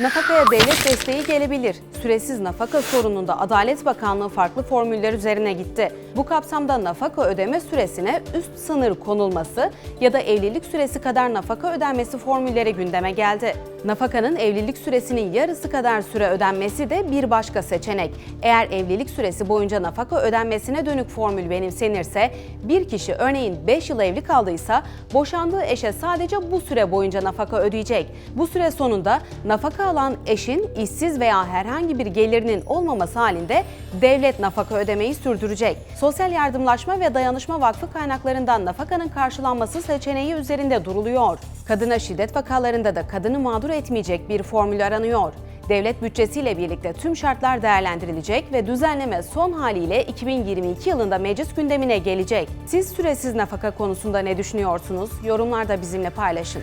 Nafakaya devlet desteği gelebilir. Süresiz nafaka sorununda Adalet Bakanlığı farklı formüller üzerine gitti. Bu kapsamda nafaka ödeme süresine üst sınır konulması ya da evlilik süresi kadar nafaka ödenmesi formülleri gündeme geldi. Nafakanın evlilik süresinin yarısı kadar süre ödenmesi de bir başka seçenek. Eğer evlilik süresi boyunca nafaka ödenmesine dönük formül benimsenirse, bir kişi örneğin 5 yıl evli kaldıysa boşandığı eşe sadece bu süre boyunca nafaka ödeyecek. Bu süre sonunda nafaka alan eşin işsiz veya herhangi bir gelirinin olmaması halinde devlet nafaka ödemeyi sürdürecek. Sosyal Yardımlaşma ve Dayanışma Vakfı kaynaklarından nafakanın karşılanması seçeneği üzerinde duruluyor. Kadına şiddet vakalarında da kadını mağdur etmeyecek bir formül aranıyor. Devlet bütçesiyle birlikte tüm şartlar değerlendirilecek ve düzenleme son haliyle 2022 yılında meclis gündemine gelecek. Siz süresiz nafaka konusunda ne düşünüyorsunuz? Yorumlarda bizimle paylaşın.